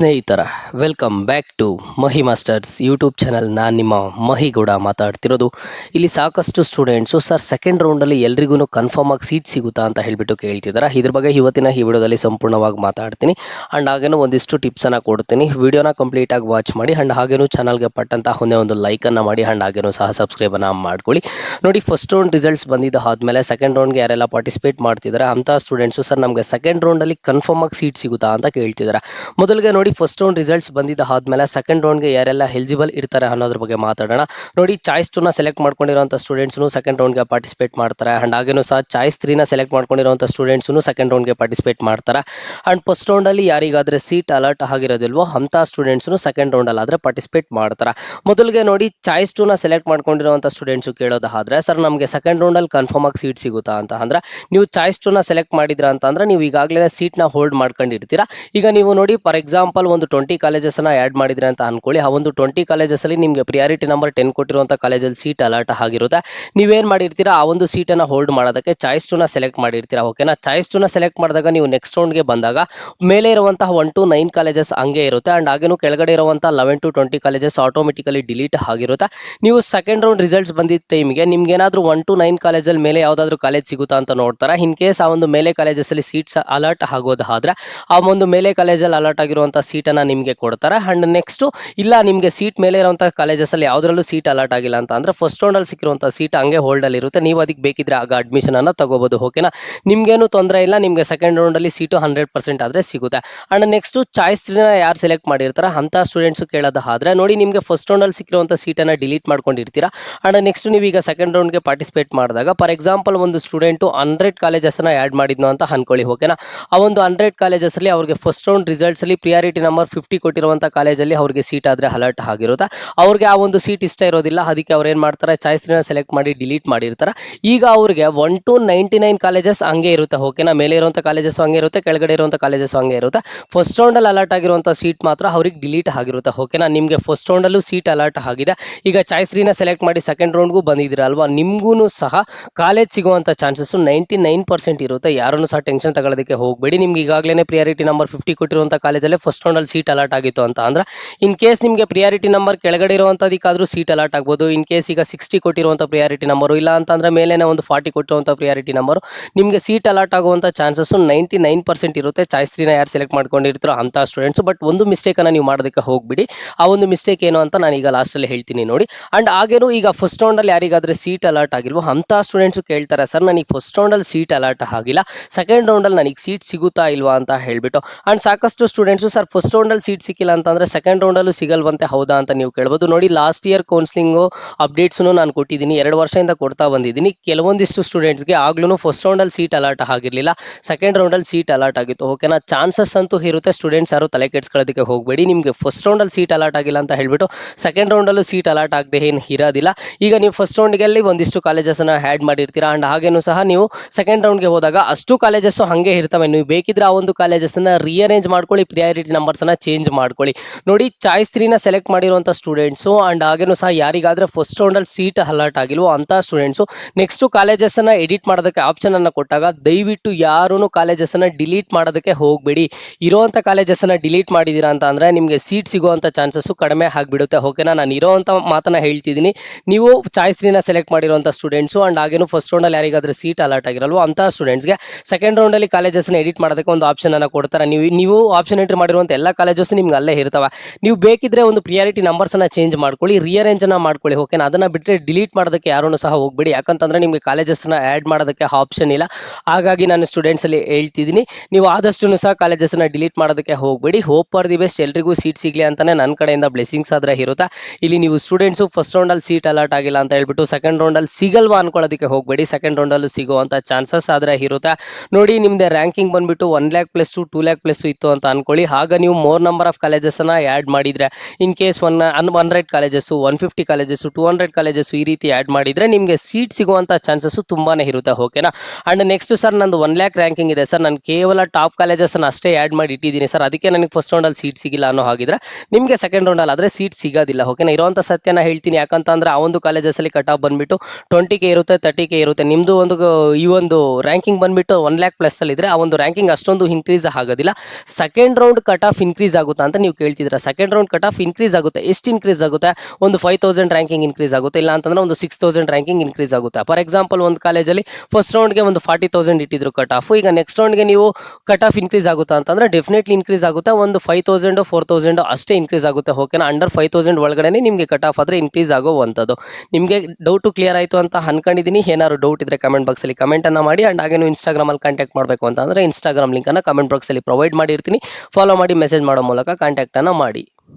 ಸ್ನೇಹಿತರ welcome back to Mahi masters YouTube channel ನಾನು ನಿಮ್ಮ ಮಹಿಗೌಡ ಮಾತಾಡ್ತಿರೋದು. ಇಲ್ಲಿ ಸಾಕಷ್ಟು ಸ್ಟೂಡೆಂಟ್ಸು ಸರ್ ಸೆಕೆಂಡ್ ರೌಂಡಲ್ಲಿ ಎಲ್ರಿಗೂ ಕನ್ಫರ್ಮ್ ಆಗಿ ಸೀಟ್ ಸಿಗುತ್ತಾ ಅಂತ ಹೇಳಿಬಿಟ್ಟು ಕೇಳ್ತಿದ್ದಾರೆ ಇದ್ರ ಬಗ್ಗೆ ಇವತ್ತಿನ ಈ ವಿಡಿಯೋದಲ್ಲಿ ಸಂಪೂರ್ಣವಾಗಿ ಮಾತಾಡ್ತೀನಿ. ಆ್ಯಂಡ್ ಹಾಗೇನೂ ಒಂದಿಷ್ಟು ಟಿಪ್ಸನ್ನು ಕೊಡ್ತೀನಿ. ವಿಡಿಯೋನ ಕಂಪ್ಲೀಟಾಗಿ ವಾಚ್ ಮಾಡಿ ಆ್ಯಂಡ್ ಹಾಗೇನು ಚಾನಲ್ಗೆ ಪಟ್ಟಂತ ಒಂದೇ ಒಂದು ಲೈಕನ್ನು ಮಾಡಿ ಆ್ಯಂಡ್ ಹಾಗೇನೂ ಸಹ ಸಬ್ಸ್ಕ್ರೈಬನ್ನು ಮಾಡ್ಕೊಳ್ಳಿ. ನೋಡಿ ಫಸ್ಟ್ ರೌಂಡ್ ರಿಸಲ್ಟ್ಸ್ ಬಂದಿದ್ದು ಆದಮೇಲೆ ಸೆಕೆಂಡ್ ರೌಂಡ್ಗೆ ಯಾರೆಲ್ಲ ಪಾರ್ಟಿಸಿಪೇಟ್ ಮಾಡ್ತಿದ್ದಾರೆ ಅಂಥ ಸ್ಟೂಡೆಂಟ್ಸು ಸರ್ ನಮಗೆ ಸೆಕೆಂಡ್ ರೌಂಡಲ್ಲಿ ಕನ್ಫರ್ಮ್ ಆಗಿ ಸೀಟ್ ಸಿಗುತ್ತಾ ಅಂತ ಕೇಳ್ತಿದ್ದಾರೆ ಮೊದಲಿಗೆ ನೋಡಿ ಫಸ್ಟ್ ರೌಂಡ್ ರಿಸಲ್ಟ್ಸ್ ಬಂದಿದ್ದ ಆದ್ಮೇಲೆ ಸೆಕೆಂಡ್ ರೌಂಡ್ಗೆ ಯಾರೆಲ್ಲ ಎಲಿಜಿಬಲ್ ಇರ್ತಾರೆ ಅನ್ನೋದ್ರ ಬಗ್ಗೆ ಮಾತಾಡೋಣ. ನೋಡಿ ಚಾಯ್ಸ್ ಟೂನ ಸೆಲೆಕ್ಟ್ ಮಾಡ್ಕೊಂಡಿರೋಂಥ ಸ್ಟೂಡೆಂಟ್ಸ್ನು ಸೆಕೆಂಡ್ ರೌಂಡ್ಗೆ ಪಾರ್ಟಿಸಿಪೇಟ್ ಮಾಡ್ತಾರೆ. ಆ್ಯಂಡ್ ಹಾಗೇನು ಸಹ ಚಾಯ್ಸ್ ತ್ರೀನ ಸೆಲೆಕ್ಟ್ ಮಾಡ್ಕೊಂಡಿರೋಂಥ ಸ್ಟೂಡೆಂಟ್ಸ್ನು ಸೆಕೆಂಡ್ ರೌಂಡ್ಗೆ ಪಾರ್ಟಿಸಿಪೇಟ್ ಮಾಡ್ತಾರೆ. ಆ್ಯಂಡ್ ಫಸ್ಟ್ ರೌಂಡಲ್ಲಿ ಯಾರಿಗಾದರೆ ಸೀಟ್ ಅಲರ್ಟ್ ಆಗಿರೋದಿಲ್ವೋ, ಅಂಥ ಸ್ಟೂಡೆಂಟ್ಸ್ನು ಸೆಕೆಂಡ್ ರೌಂಡಲ್ಲಿ ಆದರೆ ಪಾರ್ಟಿಸಿಪೇಟ್ ಮಾಡ್ತಾರೆ. ಮೊದಲಿಗೆ ನೋಡಿ ಚಾಯ್ಸ್ ಟೂನ ಸೆಲೆಕ್ಟ್ ಮಾಡ್ಕೊಂಡಿರೋಂಥ ಸ್ಟೂಡೆಂಟ್ಸು ಕೇಳೋದಾದ್ರೆ ಸರ್ ನಮಗೆ ಸೆಕೆಂಡ್ ರೌಂಡಲ್ಲಿ ಕನ್ಫರ್ಮ್ ಆಗಿ ಸೀಟ್ ಸಿಗುತ್ತಾ? ಅಂತ ಅಂದ್ರೆ, ನೀವು ಚಾಯ್ಸ್ ಟೂನ ಸೆಲೆಕ್ಟ್ ಮಾಡಿದ್ರ ಅಂತ ಅಂದ್ರೆ, ನೀವು ಈಗಾಗಲೇ ಸೀಟ್ನ ಹೋಲ್ಡ್ ಮಾಡ್ಕೊಂಡಿರ್ತೀರಾ. ಈಗ ನೀವು ನೋಡಿ ಫಾರ್ ಎಕ್ಸಾಂಪಲ್ ಒಂದು ಟ್ವೆಂಟಿ ಕಾಲೇಜಸ್ನ ಆ್ಯಡ್ ಮಾಡಿದ್ರೆ ಅಂತ ಅನ್ಕೊಳ್ಳಿ. ಆ ಒಂದು ಟ್ವೆಂಟಿ ಕಾಲೇಜಸಲ್ಲಿ ನಿಮಗೆ ಪ್ರಿಯಾರಿಟಿ ನಂಬರ್ ಟೆನ್ ಕೊಟ್ಟಿರುವಂಥ ಕಾಲೇಜಲ್ಲಿ ಸೀಟ್ ಅಲರ್ಟ್ ಆಗಿರುತ್ತೆ. ನೀವೇನು ಮಾಡಿರ್ತೀರಾ, ಆ ಒಂದು ಸೀಟನ್ನು ಹೋಲ್ಡ್ ಮಾಡೋದಕ್ಕೆ ಚಾಯ್ಸ್ ಟೂನ ಸೆಲೆಕ್ಟ್ ಮಾಡಿರ್ತೀರಾ ಓಕೆನಾ ಚಾಯ್ಸ್ ಟೂನ ಸೆಲೆಕ್ಟ್ ಮಾಡಿದಾಗ ನೀವು ನೆಕ್ಸ್ಟ್ ರೌಂಡ್ಗೆ ಬಂದಾಗ ಮೇಲೆ ಇರುವಂತಹ ಒನ್ ಟು ನೈನ್ ಕಾಲೇಜಸ್ ಹಂಗೆ ಇರುತ್ತೆ. ಆ್ಯಂಡ್ ಹಾಗೇನು ಕೆಳಗಡೆ ಇರುವಂಥ eleven to twenty colleges automatically delete ಆಗಿರುತ್ತೆ. ನೀವು ಸೆಕೆಂಡ್ ರೌಂಡ್ ರಿಸಲ್ಟ್ಸ್ ಬಂದಿದ್ದ ಟೈಮ್ಗೆ ನಿಮ್ಗೆ ಏನಾದರೂ ಒನ್ ಟು ನೈನ್ ಕಾಲೇಜಲ್ಲಿ ಮೇಲೆ ಯಾವುದಾದ್ರೂ ಕಾಲೇಜ್ ಸಿಗುತ್ತಾ ಅಂತ ನೋಡ್ತಾರೆ. ಇನ್ ಕೇಸ್ ಆ ಒಂದು ಮೇಲೆ ಕಾಲೇಜಸಲ್ಲಿ ಸೀಟ್ಸ್ ಅಲರ್ಟ್ ಆಗೋದಾದ್ರೆ, ಆ ಒಂದು ಮೇಲೆ ಕಾಲೇಜಲ್ಲಿ ಅಲರ್ಟ್ ಆಗಿರುವಂಥ ಸೀಟನ್ನು ನಿಮಗೆ ಕೊಡ್ತಾರೆ. ಆ್ಯಂಡ್ ನೆಕ್ಸ್ಟು ಇಲ್ಲ, ನಿಮಗೆ ಸೀಟ್ ಮೇಲೆ ಇರುವಂಥ ಕಾಲೇಜಸಲ್ಲಿ ಯಾವುದರಲ್ಲೂ ಸೀಟ್ ಅಲರ್ಟ್ ಆಗಿಲ್ಲ ಅಂತ ಅಂದರೆ ಫಸ್ಟ್ ರೌಂಡಲ್ಲಿ ಸಿಕ್ಕಿರುವಂಥ ಸೀಟ್ ಹಂಗೆ ಹೋಲ್ಡಲ್ಲಿ ಇರುತ್ತೆ. ನೀವು ಅದಕ್ಕೆ ಬೇಕಿದ್ರೆ ಆಗ ಅಡ್ಮಿಷನನ್ನು ತಗೋಬೋದು ಓಕೆನಾ ನಿಮಗೇನು ತೊಂದರೆ ಇಲ್ಲ, ನಿಮಗೆ ಸೆಕೆಂಡ್ ರೌಂಡಲ್ಲಿ ಸೀಟು ಹಂಡ್ರೆಡ್ ಪರ್ಸೆಂಟ್ ಆದರೆ ಸಿಗುತ್ತೆ. ಆ್ಯಂಡ್ ನೆಕ್ಸ್ಟು ಚಾಯ್ಸ್ ತ್ರೀನ ಯಾರು ಸೆಲೆಕ್ಟ್ ಮಾಡಿರ್ತಾರೆ? ಅಂಥ ಸ್ಟೂಡೆಂಟ್ಸು ಕೇಳೋದು ಆದರೆ ನೋಡಿ ನಿಮಗೆ ಫಸ್ಟ್ ರೌಂಡಲ್ಲಿ ಸಿಕ್ಕಿರುವಂಥ ಸೀಟನ್ನು ಡಿಲೀಟ್ ಮಾಡ್ಕೊಂಡಿರ್ತೀರಾ? ಆ್ಯಂಡ್ ನೆಕ್ಸ್ಟ್ ನೀವು ಈಗ ಸೆಕೆಂಡ್ ರೌಂಡ್ಗೆ ಪಾರ್ಟಿಸಿಪೇಟ್ ಮಾಡಿದಾಗ ಫಾರ್ ಎಕ್ಸಾಂಪಲ್ ಒಂದು ಸ್ಟೂಡೆಂಟು ಹಂಡ್ರೆಡ್ ಕಾಲೇಜಸನ್ನು ಆ್ಯಡ್ ಮಾಡಿದ್ನು ಅಂತ ಅನ್ಕೊಳ್ಳಿ ಓಕೆನಾ ಆ ಒಂದು ಹಂಡ್ರೆಡ್ ಕಾಲೇಜಸಲ್ಲಿ ಅವ್ರಿಗೆ ಫಸ್ಟ್ ರೌಂಡ್ ರಿಸಲ್ಟ್ಸಲ್ಲಿ ಪ್ರಿಯಾರಿಟಿ ನಂಬರ್ ಫಿಫ್ಟಿ ಕೊಟ್ಟಿರುವಂಥ ಕಾಲೇಜಲ್ಲಿ ಅವ್ರಿಗೆ ಸೀಟ್ ಆದರೆ ಅಲರ್ಟ್ ಆಗಿರುತ್ತೆ ಅವ್ರಿಗೆ ಆ ಒಂದು ಸೀಟ್ ಇಷ್ಟ ಇರೋದಿಲ್ಲ. ಅದಕ್ಕೆ ಅವ್ರು ಏನು ಮಾಡ್ತಾರೆ? ಚಾಯ್ಸ್ ತ್ರೀನ ಸೆಲೆಕ್ಟ್ ಮಾಡಿ ಡಿಲೀಟ್ ಮಾಡಿರ್ತಾರೆ. ಈಗ ಅವ್ರಿಗೆ one two ninety nine colleges ಹಂಗೆ ಇರುತ್ತೆ. ಓಕೆನಾ ಮೇಲೆ ಇರುವಂಥ ಕಾಲೇಜಸ್ ಹಂಗೆ ಇರುತ್ತೆ, ಕೆಳಗಡೆ ಇರುವಂಥ ಕಾಲೇಜಸ್ ಹಂಗೆ ಇರುತ್ತೆ. ಫಸ್ಟ್ ರೌಂಡಲ್ಲಿ ಅಲರ್ಟ್ ಆಗಿರುವಂಥ ಸೀಟ್ ಮಾತ್ರ ಅವ್ರಿಗೆ ಡಿಲೀಟ್ ಆಗಿರುತ್ತೆ. ಓಕೆನಾ ನಿಮಗೆ ಫಸ್ಟ್ ರೌಂಡಲ್ಲೂ ಸೀಟ್ ಅಲರ್ಟ್ ಆಗಿದೆ. ಈಗ ಚಾಯ್ಸ್ ತ್ರೀನ ಸೆಲೆಕ್ಟ್ ಮಾಡಿ ಸೆಕೆಂಡ್ ರೌಂಡ್ಗೂ ಬಂದಿದ್ದೀರಲ್ವಾ ನಿಮಗೂ ಸಹ ಕಾಲೇಜ್ ಸಿಗುವಂಥ ಚಾನ್ಸಸ್ ನೈಂಟಿ ನೈನ್ ಪರ್ಸೆಂಟ್ ಇರುತ್ತೆ. ಯಾರನ್ನು ಸಹ ಟೆನ್ಷನ್ ತಗೊಳ್ಳೋದಕ್ಕೆ ಹೋಗಬೇಡಿ. ನಿಮ್ಗೆ ಈಗಾಗಲೇ ಪ್ರಿಯಾರಿಟಿ ನಂಬರ್ ಫಿಫ್ಟಿ ಕೊಟ್ಟಿರುವಂಥ ಕಾಲೇಜಲ್ಲೇ ಫಸ್ಟ್ ರೌಂಡಲ್ಲಿ ಸೀಟ್ ಅಲರ್ಟ್ ಆಗಿತ್ತು ಅಂತ. ಅಂದ್ರೆ ಇನ್ ಕೇಸ್ ನಿಮಗೆ ಪ್ರಿಯಾರಿಟಿ ನಂಬರ್ ಕೆಳಗಡೆ ಇರುವಂಥದಕ್ಕಾದರೂ ಸೀಟ್ ಅಲಾಟ್ ಆಗ್ಬೋದು. ಇನ್ ಕೇಸ್ ಈಗ ಸಿಕ್ಸ್ಟಿ ಕೊಟ್ಟಿರುವಂಥ ಪ್ರಿಯಾರಿಟಿ ನಂಬರು ಇಲ್ಲ ಅಂತಂದರೆ ಮೇಲೇ ಒಂದು ಫಾರ್ಟಿ ಕೊಟ್ಟಿರುವಂಥ ಪ್ರಿಯಾರಿಟಿ ನಂಬರು ನಿಮಗೆ ಸೀಟ್ ಅಲಾಟ್ ಆಗುವಂಥ ಚಾನ್ಸಸ್ಸು ನೈಂಟಿ ನೈನ್ ಪರ್ಸೆಂಟ್ ಇರುತ್ತೆ ಚಾಯ್ಸ್ ತ್ರೀನ ಯಾರು ಸೆಲೆಕ್ಟ್ ಮಾಡ್ಕೊಂಡಿರ್ತಾರೋ ಅಂಥ ಸ್ಟೂಡೆಂಟ್ಸ್ ಬಟ್ ಒಂದು ಮಿಸ್ಟೇಕನ್ನು ನೀವು ಮಾಡೋದಕ್ಕೆ ಹೋಗ್ಬಿಡಿ. ಆ ಒಂದು ಮಿಸ್ಟೇಕ್ ಏನು ಅಂತ ನಾನು ಈಗ ಲಾಸ್ಟಲ್ಲಿ ಹೇಳ್ತೀನಿ ನೋಡಿ. ಆ್ಯಂಡ್ ಹಾಗೇನು ಈಗ ಫಸ್ಟ್ ರೌಂಡಲ್ಲಿ ಯಾರಿಗಾದ್ರೆ ಸೀಟ್ ಅಲಾಟ್ ಆಗಿಲ್ವೋ ಅಂಥ ಸ್ಟೂಡೆಂಟ್ಸು ಕೇಳ್ತಾರೆ, ಸರ್, ನನಗೆ ಫಸ್ಟ್ ರೌಂಡಲ್ಲಿ ಸೀಟ್ ಅಲಾಟ್ ಆಗಿಲ್ಲ. ಸೆಕೆಂಡ್ ರೌಂಡಲ್ಲಿ ನನಗೆ ಸೀಟ್ ಸಿಗುತ್ತಾ ಇಲ್ವಾ? ಅಂತ ಹೇಳ್ಬಿಟ್ಟು. ಆ್ಯಂಡ್ ಸಾಕಷ್ಟು ಸ್ಟೂಡೆಂಟ್ಸು ಸರ್ ಫಸ್ಟ್ ರೌಂಡಲ್ಲಿ ಸೀಟ್ ಸಿಕ್ಕಿಲ್ಲ ಅಂತಂದರೆ ಸೆಕೆಂಡ್ ರೌಂಡಲ್ಲೂ ಸಿಗಲ್ವಂತೆ, ಹೌದಾ ಅಂತ ನೀವು ಕೇಳ್ಬೋದು. ನೋಡಿ ಲಾಸ್ಟ್ ಇಯರ್ ಕೌನ್ಸಿಲಿಂಗು ಅಪ್ಡೇಟ್ಸ್ನು ನಾನು ಕೊಟ್ಟಿದ್ದೀನಿ. ಎರಡು ವರ್ಷದಿಂದ ಕೊಡ್ತಾ ಬಂದಿದ್ದೀನಿ. ಕೆಲವೊಂದಿಷ್ಟು ಸ್ಟೂಡೆಂಟ್ಸ್ಗೆ ಆಗ್ಲೂ ಫಸ್ಟ್ ರೌಂಡಲ್ಲಿ ಸೀಟ್ ಅಲರ್ಟ್ ಆಗಿರಲಿಲ್ಲ. ಸೆಕೆಂಡ್ ರೌಂಡಲ್ಲಿ ಸೀಟ್ ಅಲರ್ಟ್ ಆಗಿತ್ತು. ಓಕೆನಾ ಚಾನ್ಸಸ್ ಅಂತೂ ಇರುತ್ತೆ ಸ್ಟೂಡೆಂಟ್ಸ್ ಯಾರು ತಲೆ ಕೆಡ್ಸ್ಕೊಳ್ಳೋದಕ್ಕೆ ಹೋಗಬೇಡಿ. ನಿಮಗೆ ಫಸ್ಟ್ ರೌಂಡಲ್ಲಿ ಸೀಟ್ ಅಲರ್ಟ್ ಆಗಿಲ್ಲ ಅಂತ ಹೇಳ್ಬಿಟ್ಟು ಸೆಕೆಂಡ್ ರೌಂಡಲ್ಲೂ ಸೀಟ್ ಅಲರ್ಟ್ ಆಗದೆ ಏನು ಇರೋದಿಲ್ಲ. ಈಗ ನೀವು ಫಸ್ಟ್ ರೌಂಡ್ಗೆಲ್ಲಿ ಒಂದಿಷ್ಟು ಕಾಲೇಜಸನ್ನು ಆ್ಯಡ್ ಮಾಡಿರ್ತೀರಾ? ಆ್ಯಂಡ್ ಹಾಗೇನು ಸಹ ನೀವು ಸೆಕೆಂಡ್ ರೌಂಡ್ಗೆ ಹೋದಾಗ ಅಷ್ಟು ಕಾಲೇಜಸ್ಸು ಹಾಗೆ ಇರ್ತವೆ. ನೀವು ಬೇಕಿದ್ರೆ ಆ ಒಂದು ಕಾಲೇಜಸ್ಸನ್ನು ರಿಅರೇಂಜ್ ಮಾಡ್ಕೊಳ್ಳಿ. ಪ್ರಿಯಾರಿಟಿ ನಂಬರ್ಸನ್ನು ಚೇಂಜ್ ಮಾಡ್ಕೊಳ್ಳಿ. ನೋಡಿ ಚಾಯ್ಸ್ ತ್ರೀನ ಸೆಲೆಕ್ಟ್ ಮಾಡಿರುವಂಥ ಸ್ಟೂಡೆಂಟ್ಸು ಆ್ಯಂಡ್ ಹಾಗೇನು ಸಹ ಯಾರಿಗಾದರೆ ಫಸ್ಟ್ ರೌಂಡಲ್ಲಿ ಸೀಟ್ ಅಲರ್ಟ್ ಆಗಿಲ್ವೋ ಅಂಥ ಸ್ಟೂಡೆಂಟ್ಸು ನೆಕ್ಸ್ಟು ಕಾಲೇಜಸನ್ನು ಎಡಿಟ್ ಮಾಡೋದಕ್ಕೆ ಆಪ್ಷನನ್ನು ಕೊಟ್ಟಾಗ ದಯವಿಟ್ಟು ಯಾರೂ ಕಾಲೇಜಸನ್ನು ಡಿಲೀಟ್ ಮಾಡೋದಕ್ಕೆ ಹೋಗಬೇಡಿ. ಇರೋವಂಥ ಕಾಲೇಜಸನ್ನು ಡಿಲೀಟ್ ಮಾಡಿದ್ದೀರಾ ಅಂತ ಅಂದರೆ ನಿಮಗೆ ಸೀಟ್ ಸಿಗುವಂಥ ಚಾನ್ಸಸ್ಸು ಕಡಿಮೆ ಆಗಿಬಿಡುತ್ತೆ. ಓಕೆನಾ ನಾನು ಇರೋವಂಥ ಮಾತನ್ನು ಹೇಳ್ತಿದ್ದೀನಿ. ನೀವು ಚಾಯ್ಸ್ ತ್ರೀನ ಸೆಲೆಕ್ಟ್ ಮಾಡಿರುವಂಥ ಸ್ಟೂಡೆಂಟ್ಸು ಆ್ಯಂಡ್ ಹಾಗೇನು ಫಸ್ಟ್ ರೌಂಡಲ್ಲಿ ಯಾರಿಗಾದ್ರೆ ಸೀಟ್ ಅಲರ್ಟ್ ಆಗಿರಲ್ವೋ ಅಂಥ ಸ್ಟೂಡೆಂಟ್ಸ್ಗೆ ಸೆಕೆಂಡ್ ರೌಂಡಲ್ಲಿ ಕಾಲೇಜಸ್ನ ಎಡಿಟ್ ಮಾಡೋದಕ್ಕೆ ಒಂದು ಆಪ್ಷನನ್ನು ಕೊಡ್ತಾರೆ. ನೀವು ನೀವು ಆಪ್ಷನ್ ಎಂಟ್ರಿ ಮಾಡಿರುವಂಥ ಎಲ್ಲ ಕಾಲೇಜಸ್ ನಿಮ್ಗೆ ಅಲ್ಲೇ ಇರ್ತವೆ. ನೀವು ಬೇಕಿದ್ರೆ ಒಂದು ಪ್ರಿಯಾರಿಟಿ ನಂಬರ್ಸನ್ನು ಚೇಂಜ್ ಮಾಡ್ಕೊಳ್ಳಿ ರಿಯರೇಂಜನ್ನು ಮಾಡ್ಕೊಳ್ಳಿ ಓಕೆನಾ ಅದನ್ನು ಬಿಟ್ಟರೆ ಡಿಲೀಟ್ ಮಾಡೋದಕ್ಕೆ ಯಾರೂ ಸಹ ಹೋಗಬೇಡಿ. ಯಾಕಂತಂದರೆ ನಿಮಗೆ ಕಾಲೇಜಸ್ನ ಆ್ಯಡ್ ಮಾಡೋದಕ್ಕೆ ಆಪ್ಷನ್ ಇಲ್ಲ. ಹಾಗಾಗಿ ನಾನು ಸ್ಟೂಡೆಂಟ್ಸಲ್ಲಿ ಹೇಳ್ತಿದ್ದೀನಿ. ನೀವು ಆದಷ್ಟು ಸಹ ಕಾಲೇಜಸ್ನ ಡಿಲೀಟ್ ಮಾಡೋದಕ್ಕೆ ಹೋಗಬೇಡಿ. ಹೋಪ್ ಫಾರ್ ದಿ ಬೆಸ್ಟ್ ಎಲ್ರಿಗೂ ಸೀಟ್ ಸಿಗಲಿ ಅಂತಲೇ ನನ್ನ ಕಡೆಯಿಂದ ಬ್ಲೆಸ್ಸಿಂಗ್ಸ್ ಆದರೆ ಇರುತ್ತಾ. ಇಲ್ಲಿ ನೀವು ಸ್ಟೂಡೆಂಟ್ಸು ಫಸ್ಟ್ ರೌಂಡಲ್ಲಿ ಸೀಟ್ ಅಲರ್ಟ್ ಆಗಿಲ್ಲ ಅಂತ ಹೇಳ್ಬಿಟ್ಟು ಸೆಕೆಂಡ್ ರೌಂಡಲ್ಲಿ ಸಿಗಲ್ವಾ ಅನ್ಕೊಳ್ಳೋದಕ್ಕೆ ಹೋಗಬೇಡಿ. ಸೆಕೆಂಡ್ ರೌಂಡಲ್ಲೂ ಸಿಗುವಂಥ ಚಾನ್ಸಸ್ ಆದರೆ ಇರುತ್ತೆ. ನೋಡಿ ನಿಮ್ಮದು ರ್ಯಾಂಕಿಂಗ್ ಬಂದುಬಿಟ್ಟು one lakh plus to two lakh plus ಇತ್ತು ಅಂತ ಅನ್ಕೊಳ್ಳಿ. ಆಗ ನೀವು ಮೋರ್ ನಂಬರ್ ಆಫ್ ಕಾಲೇಜಸನ್ನು ಆ್ಯಡ್ ಮಾಡಿದರೆ in case one an hundred colleges one fifty colleges two hundred colleges ಈ ರೀತಿ ಆ್ಯಡ್ ಮಾಡಿದರೆ ನಿಮಗೆ ಸೀಟ್ ಸಿಗುವಂಥ ಚಾನ್ಸಸ್ಸು ತುಂಬಾ ಇರುತ್ತೆ ಓಕೆನಾ ಆ್ಯಂಡ್ ನೆಕ್ಸ್ಟ್ ಸರ್ ನಂದು ಒನ್ ಲ್ಯಾಕ್ ರ್ಯಾಂಕಿಂಗ್ ಇದೆ ಸರ್ ನಾನು ಕೇವಲ ಟಾಪ್ ಕಾಲೇಜಸ್ಸನ್ನು ಅಷ್ಟೇ ಆ್ಯಡ್ ಮಾಡಿ ಇಟ್ಟಿದ್ದೀನಿ ಸರ್ ಅದಕ್ಕೆ ನನಗೆ ಫಸ್ಟ್ ರೌಂಡಲ್ಲಿ ಸೀಟ್ ಸಿಗಿಲ್ಲ ಅನ್ನೋ ಹಾಗಿದ್ರೆ, ನಿಮಗೆ ಸೆಕೆಂಡ್ ರೌಂಡಲ್ಲಿ ಆದರೆ ಸೀಟ್ ಸಿಗೋದಿಲ್ಲ ಓಕೆನಾ ಇರೋವಂಥ ಸತ್ಯನ ಹೇಳ್ತೀನಿ ಯಾಕಂತಂದ್ರೆ ಆ ಒಂದು ಕಾಲೇಜಸಲ್ಲಿ ಕಟ್ ಆಫ್ ಬಂದುಬಿಟ್ಟು ಟ್ವೆಂಟಿ ಕೆ ಇರುತ್ತೆ ತರ್ಟಿ ಕೆ ಇರುತ್ತೆ. ನಿಮ್ಮದು ಒಂದು ಈ ಒಂದು ರ್ಯಾಂಕಿಂಗ್ ಬಂದುಬಿಟ್ಟು ಒನ್ ಲ್ಯಾಕ್ ಇದ್ರೆ ಆ ಒಂದು ರ್ಯಾಂಕಿಂಗ್ ಅಷ್ಟೊಂದು ಇನ್ಕ್ರೀಸ್ ಆಗೋದಿಲ್ಲ. Second round cut off increase ಆಗುತ್ತಾ ಅಂತ ನೀವು ಕೇಳ್ತಿದ್ದೀರಾ. Second round cut off increase ಆಗುತ್ತೆ. ಎಷ್ಟು ಇನ್ಕ್ರೀಸ್ ಆಗುತ್ತೆ? ಒಂದು ಫೈವ್ ತೌಸಂಡ್ ರ್ಯಾಂಕಿಂಗ್ ಇನ್ಕ್ರೀಸ್ ಆಗುತ್ತೆ. ಇಲ್ಲ ಅಂತಂದ್ರೆ ಒಂದು ಸಿಕ್ಸ್ ತೌಸಂಡ್ ರ್ಯಾಂಕಿಂಗ್ ಇನ್ಕ್ರೀಸ್ ಆಗುತ್ತೆ. ಫಾರ್ ಎಕ್ಸಾಂಪಲ್ ಒಂದು ಕಾಲೇಜಲ್ಲಿ ಫಸ್ಟ್ ರೌಂಡ್ಗೆ ಒಂದು ಫಾರ್ಟಿ ತೌಸಂಡ್ ಇಟ್ಟಿದ್ರು ಕಟ್ ಆಫ್ ಈಗ ನೆಕ್ಸ್ಟ್ ರೌಂಡ್ಗೆ ನೀವು ಕಟ್ ಆಫ್ ಇನ್ಕ್ರೀಸ್ ಆಗುತ್ತಾ ಅಂತಂದ್ರೆ ಡೆಫಿನೆಟ್ಲಿ ಇನ್ಕ್ರೀಸ್ ಆಗುತ್ತೆ. ಒಂದು ಫೈವ್ ತೌಸಂಡ್ ಫೋರ್ ತೌಸಂಡ್ ಅಷ್ಟೇ ಇನ್ಕ್ರೀಸ್ ಆಗುತ್ತೆ. ಓಕೆನಾ ಅಂಡರ್ ಫೈವ್ ತೌಸಂಡ್ ಒಳಗಡೆ ನಿಮಗೆ ಕಟ್ ಆಫ್ ಆದರೆ ಇನ್ಕ್ರೀಸ್ ಆಗುವಂಥದ್ದು. ನಿಮಗೆ ಡೌಟು ಕ್ಲಿಯರ್ ಆಯಿತು ಅಂತ ಅನ್ಕೊಂಡಿದ್ದೀನಿ. ಏನಾದ್ರು ಡೌಟ್ ಇದ್ರೆ ಕಮೆಂಟ್ ಬಾಕ್ಸಲ್ಲಿ ಕಮೆಂಟನ್ನು ಮಾಡಿ. ಅಂಡ್ ಹಾಗೆ ನೀವು ಇನ್ಸ್ಟಾಗ್ರಾಮಲ್ಲಿ ಕಾಂಟ್ಯಾಕ್ಟ್ ಮಾಡಬೇಕು ಅಂತಂದರೆ ಇನ್ಸ್ಟಾಗ್ರಾಮ್ ಲಿಂಕನ್ನು ಕಮೆಂಟ್ ಬಾಕ್ಸಲ್ಲಿ ಪ್ರೊವೈಡ್ ಮಾಡಿರ್ತೀನಿ. ಫಾಲೋ ಮಾಡಿ. ಮೆಸೇಜ್ ಮಾಡೋ ಮೂಲಕ ಕಾಂಟ್ಯಾಕ್ಟನ್ನು ಮಾಡಿ.